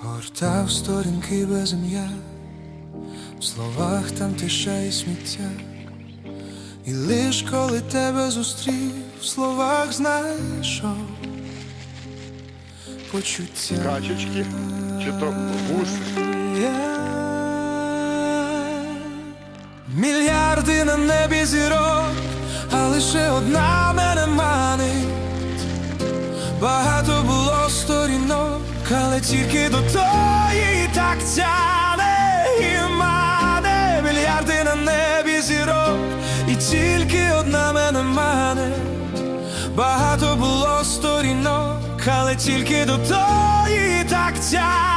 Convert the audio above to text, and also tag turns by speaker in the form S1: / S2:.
S1: Гортав сторінки без ім'я, в словах там тиша і сміття. І лиш коли тебе зустрів, в словах знайшов почуття.
S2: Качечки чи то гуси.
S1: Мільярди на небі зірок, але тільки до тої так тяне і мане мільярди на небі зірок, і тільки одна мене мане. Багато було сторінок, але тільки до тої так тяне